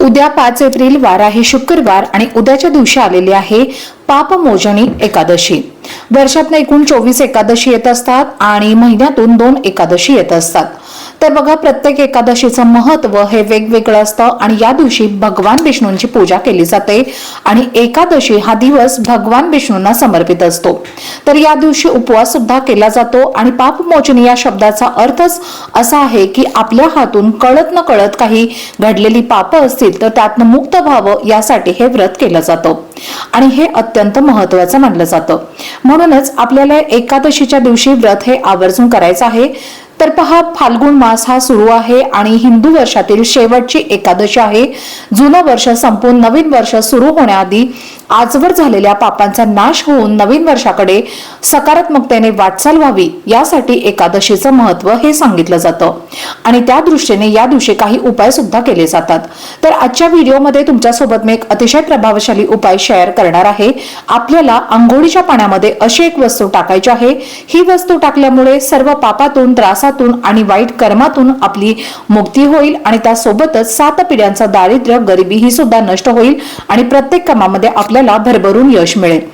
उद्या पाच एप्रिल वार आहे. शुक्रवार आणि उद्याच्या दिवशी आलेली आहे पापमोजणी एकादशी. वर्षातून एकूण चोवीस एकादशी येत असतात आणि महिन्यातून दोन एकादशी येत असतात. तर बघा प्रत्येक एकादशीचं महत्त्व हे वेगवेगळं असतं आणि या दिवशी भगवान विष्णूंची पूजा केली जाते आणि एकादशी हा दिवस भगवान विष्णूंना समर्पित असतो. तर या दिवशी उपवास सुद्धा केला जातो आणि पापमोचनी या शब्दाचा अर्थच असा आहे की आपल्या हातून कळत न कळत काही घडलेली पाप असतील तर त्यातनं मुक्त व्हावं यासाठी हे व्रत केलं जातं. आणि हे अत्यंत महत्वाचं मानलं जातं. म्हणूनच आपल्याला एकादशीच्या दिवशी व्रत हे आवर्जून करायचं आहे. तर पहा फाल्गुन मास हा सुरू आहे आणि हिंदू वर्षातील शेवटची एकादशी आहे. जुनं वर्ष संपून नवीन वर्ष सुरू होण्याआधी आजवर झालेल्या पापांचा नाश होऊन नवीन वर्षाकडे सकारात्मकतेने वाटचाल व्हावी यासाठी एकादशीचं महत्त्व हे सांगितलं जातं. आणि त्या दृष्टीने या दिवशी काही उपाय सुद्धा केले जातात. तर आजच्या व्हिडिओमध्ये तुमच्यासोबत मी एक अतिशय प्रभावशाली उपाय शेअर करणार आहे. आपल्याला आंघोळीच्या पाण्यामध्ये अशी एक वस्तू टाकायची आहे. ही वस्तू टाकल्यामुळे सर्व पापातून त्रासातून आणि वाईट कर्मातून आपली मुक्ती होईल आणि त्यासोबतच सात पिढ्यांचा दारिद्र्य गरिबी ही सुद्धा नष्ट होईल आणि प्रत्येक कामामध्ये आपल्याला भरभरून यश मिळेल.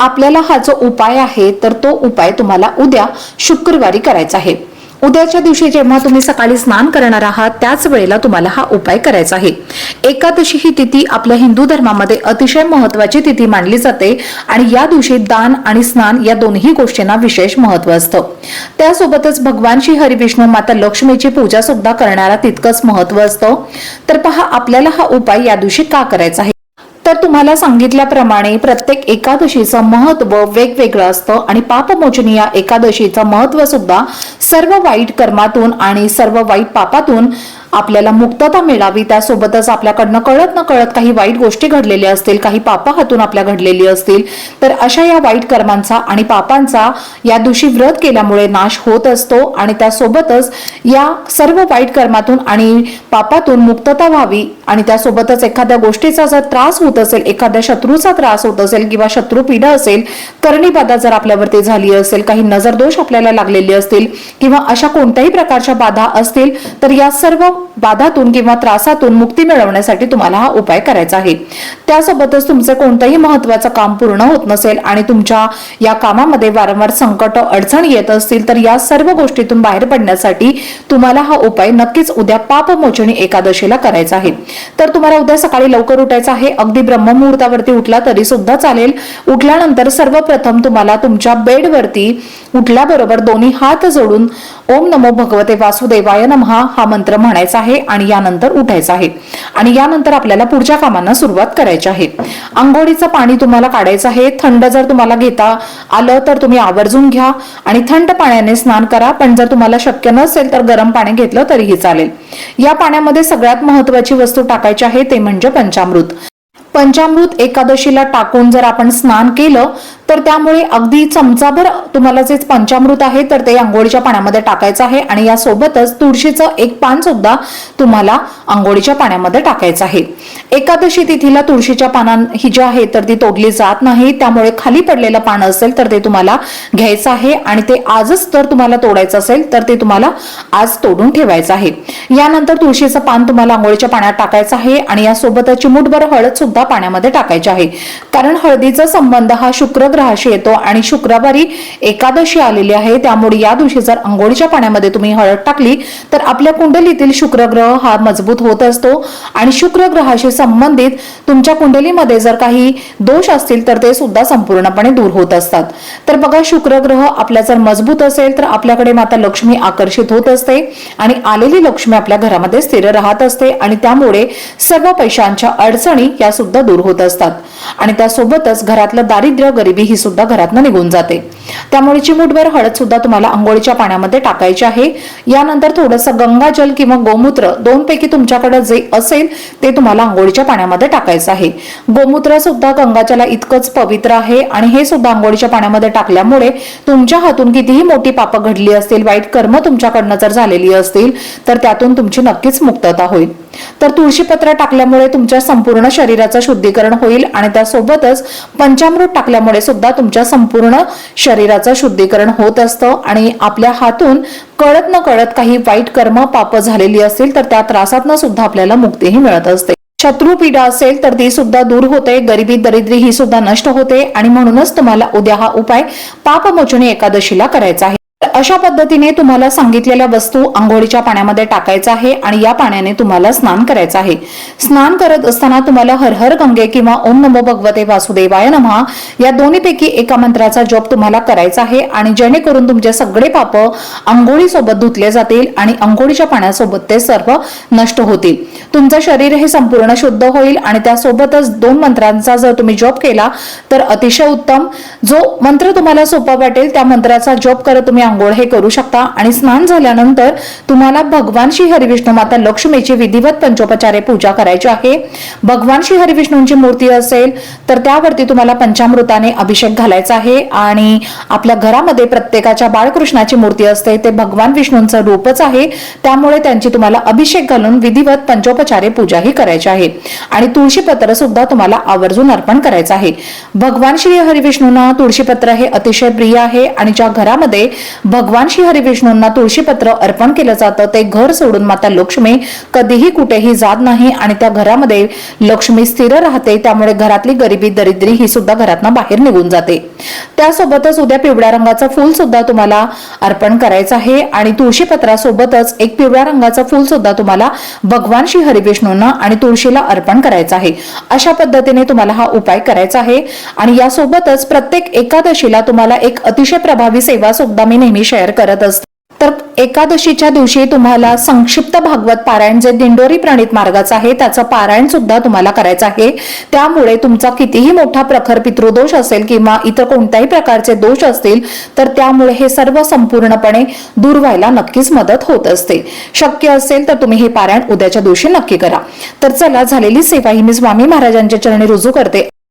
आपल्याला हा जो उपाय आहे तर तो उपाय तुम्हाला उद्या शुक्रवारी करायचा आहे. उद्याच्या दिवशी जेव्हा तुम्ही सकाळी स्नान करणार आहात त्याच वेळेला तुम्हाला हा उपाय करायचा आहे. एकादशी ही तिथी आपल्या हिंदू धर्मामध्ये अतिशय महत्वाची तिथी मानली जाते आणि या दिवशी दान आणि स्नान या दोन्ही गोष्टींना विशेष महत्त्व असतं. त्यासोबतच भगवान श्री हरिविष्णू माता लक्ष्मीची पूजा सुद्धा करणारा तितकंच महत्त्व असतं. तर पहा आपल्याला हा उपाय या दिवशी का करायचा आहे? तर तुम्हाला सांगितल्याप्रमाणे प्रत्येक एकादशीचं महत्त्व वेगवेगळं असतं आणि पापमोचनी या एकादशीचं महत्त्व सुद्धा सर्व वाईट कर्मातून आणि सर्व वाईट पापातून आपल्याला मुक्तता मिळावी त्यासोबतच आपल्याकडनं कळत न कळत काही वाईट गोष्टी घडलेल्या असतील काही पापा हातून आपल्या घडलेली असतील तर अशा या वाईट कर्मांचा आणि पापांचा या दिवशी व्रत केल्यामुळे नाश होत असतो आणि त्यासोबतच या सर्व वाईट कर्मातून आणि पापातून मुक्तता व्हावी आणि त्यासोबतच एखाद्या गोष्टीचा जर त्रास होत असेल एखाद्या शत्रूचा त्रास होत असेल किंवा शत्रू पीडा असेल करणीबाधा जर आपल्यावरती झाली असेल काही नजरदोष आपल्याला लागलेले असतील किंवा अशा कोणत्याही प्रकारच्या बाधा असतील तर या सर्व बाधातून किंवा त्रासातून मुक्ती मिळवण्यासाठी तुम्हाला हा उपाय करायचा आहे. त्यासोबतच तुमचं कोणतंही महत्वाचं काम पूर्ण होत नसेल आणि तुमच्या या कामामध्ये वारंवार संकट अडचण येत असतील तर या सर्व गोष्टीतून बाहेर पडण्यासाठी तुम्हाला हा उपाय नक्कीच उद्या पापमोचणी एकादशीला करायचा आहे. तर तुम्हाला उद्या सकाळी लवकर उठायचं आहे. अगदी ब्रह्ममुहूर्तावरती उठला तरी सुद्धा चालेल. उठल्यानंतर सर्वप्रथम तुम्हाला तुमच्या बेडवरती उठल्याबरोबर दोन्ही हात जोडून ओम नमो भगवते वासुदेवाय नमहा हा मंत्र म्हणायचा करायचा आहे आणि यानंतर उठायचं आहे. आणि यानंतर आपल्याला पुढच्या कामांना सुरुवात करायची आहे. आंघोळीचं पाणी तुम्हाला काढायचं आहे. थंड जर तुम्हाला घेता आलं तर तुम्ही आवर्जून घ्या आणि थंड पाण्याने स्नान करा. पण जर तुम्हाला शक्य नसेल तर गरम पाणी घेतलं तरीही चालेल. या पाण्यामध्ये सगळ्यात महत्वाची वस्तू टाकायची आहे ते म्हणजे पंचामृत. पंचामृत एकादशीला टाकून जर आपण स्नान केलं तर त्यामुळे अगदी चमचाभर तुम्हाला जे पंचामृत आहे तर ते आंघोळीच्या पाण्यामध्ये टाकायचं आहे आणि यासोबतच तुळशीचं एक पान सुद्धा तुम्हाला आंघोळीच्या पाण्यामध्ये टाकायचं आहे. एकादशी तिथीला तुळशीच्या पानां ही जी आहे तर ती तोडली जात नाही. त्यामुळे खाली पडलेलं पान असेल तर ते तुम्हाला घ्यायचं आहे आणि ते आजच तर तुम्हाला तोडायचं असेल तर ते तुम्हाला आज तोडून ठेवायचं आहे. यानंतर तुळशीचं पान तुम्हाला आंघोळीच्या पाण्यात टाकायचं आहे आणि यासोबतच चिमूटभर हळद सुद्धा पाण्यामध्ये टाकायची आहे. कारण हळदीचा संबंध हा शुक्र ग्रहाशी येतो आणि शुक्रवारी एकादशी आलेली आहे. त्यामुळे या दिवशी जर अंघोळीच्या पाण्यामध्ये तुम्ही हळद टाकली तर आपल्या कुंडलीतील शुक्र ग्रह हा मजबूत होत असतो. आणि शुक्र ग्रहाशी संबंधित तुमच्या कुंडलीमध्ये जर काही दोष असतील तर ते सुद्धा संपूर्णपणे दूर होत असतात. तर बघा शुक्र ग्रह आपल्या जर मजबूत असेल तर आपल्याकडे माता लक्ष्मी आकर्षित होत असते आणि आलेली लक्ष्मी आपल्या घरामध्ये स्थिर राहत असते आणि त्यामुळे सर्व पैशांच्या अडचणी या सुद्धा दूर होत असतात. आणि त्यासोबतच घरातलं दारिद्र्य गरिबी ही सुद्धा घरातनं निघून जाते. त्यामुळे चिमूटभर हळद सुद्धा तुम्हाला आंघोळीच्या पाण्यामध्ये टाकायची आहे. यानंतर थोडंसं गंगाजल किंवा गोमूत्र दोन पैकी तुमच्याकडे जे असेल ते तुम्हाला आंघोळीच्या पाण्यामध्ये टाकायचं आहे. गोमूत्र सुद्धा गंगाजला इतकंच पवित्र आहे आणि हे सुद्धा आंघोळीच्या पाण्यामध्ये टाकल्यामुळे तुमच्या हातून कितीही मोठी पापं घडली असतील वाईट कर्म तुमच्याकडनं जर झालेली असतील तर त्यातून तुमची नक्कीच मुक्तता होईल. तर तुळशीपत्र टाकल्यामुळे तुमच्या संपूर्ण शरीराचं शुद्धीकरण होईल आणि त्यासोबतच पंचामृत टाकल्यामुळे सुद्धा तुमच्या संपूर्ण शरीराचं शुद्धीकरण होत असतं आणि आपल्या हातून कळत न कळत काही वाईट कर्म पाप झालेली असतील तर त्या त्रासातनं सुद्धा आपल्याला मुक्तीही मिळत असते. शत्रू पीडा असेल तर ती सुद्धा दूर होते गरिबी दरिद्री ही सुद्धा नष्ट होते आणि म्हणूनच तुम्हाला उद्या हा उपाय पापमोचनी एकादशीला करायचा आहे. अशा पद्धतीने तुम्हाला सांगितलेल्या वस्तू आंघोळीच्या पाण्यामध्ये टाकायचं आहे आणि या पाण्याने तुम्हाला स्नान करायचं आहे. स्नान करत असताना तुम्हाला हर हर गंगे किंवा ओम नमो भगवते वासुदेवाय नमहा या दोन्हीपैकी एका मंत्राचा जप तुम्हाला करायचा आहे आणि जेणेकरून तुमचे सगळे पाप आंघोळीसोबत धुतले जातील आणि आंघोळीच्या पाण्यासोबत ते सर्व नष्ट होतील. तुमचं शरीर हे संपूर्ण शुद्ध होईल आणि त्यासोबतच दोन मंत्रांचा जर तुम्ही जप केला तर अतिशय उत्तम. जो मंत्र तुम्हाला सोपा वाटेल त्या मंत्राचा जप करत तुम्ही आंघोळ हे करू शकता. आणि स्नान झाल्यानंतर तुम्हाला भगवान श्री हरिविष्णू माता लक्ष्मीची विधिवत पंचोपचारे पूजा करायची आहे. भगवान श्री हरिविष्णूंची मूर्ती असेल तर त्यावरती तुम्हाला पंचामृताने अभिषेक घालायचा आहे. आणि आपल्या घरामध्ये प्रत्येकाच्या बाळकृष्णाची मूर्ती असते ते भगवान विष्णूंचं रूपच आहे. त्यामुळे त्यांची तुम्हाला अभिषेक घालून विधिवत पंचोपचारे पूजाही करायची आहे. आणि तुळशीपत्र सुद्धा तुम्हाला आवर्जून अर्पण करायचं आहे. भगवान श्री हरिविष्णूंना तुळशीपत्र हे अतिशय प्रिय आहे. आणि ज्या घरामध्ये भगवान श्री हरिविष्णूंना तुळशीपत्र अर्पण केलं जातं. ते घर सोडून माता लक्ष्मी कधीही कुठेही जात नाही आणि त्या घरामध्ये लक्ष्मी स्थिर राहते. त्यामुळे घरातली गरिबी दरिद्री ही सुद्धा घरातनं बाहेर निघून जाते. त्यासोबतच उद्या पिवळ्या रंगाचं फूल सुद्धा तुम्हाला अर्पण करायचं आहे आणि तुळशीपत्रासोबतच एक पिवळ्या रंगाचं फूल सुद्धा तुम्हाला भगवान श्री हरिविष्णूंना आणि तुळशीला अर्पण करायचं आहे. अशा पद्धतीने तुम्हाला हा उपाय करायचा आहे. आणि यासोबतच प्रत्येक एकादशीला तुम्हाला एक अतिशय प्रभावी सेवा सुद्धा मी नेहमी शेअर करत असते. तर एकादशीच्या दिवशी तुम्हाला संक्षिप्त भागवत पारायण जे दिंडोरी प्रणित मार्गाचं आहे त्याचं पारायण सुद्धा तुम्हाला करायचं आहे. त्यामुळे तुमचा कितीही मोठा प्रखर पितृदोष असेल किंवा इतर कोणत्याही प्रकारचे दोष असतील तर त्यामुळे हे सर्व संपूर्णपणे दूर व्हायला नक्कीच मदत होत असते. शक्य असेल तर तुम्ही हे पारायण उद्याच्या दिवशी नक्की करा. तर चला झालेली सेवा ही मी स्वामी महाराजांच्या चरणी रुजू करते.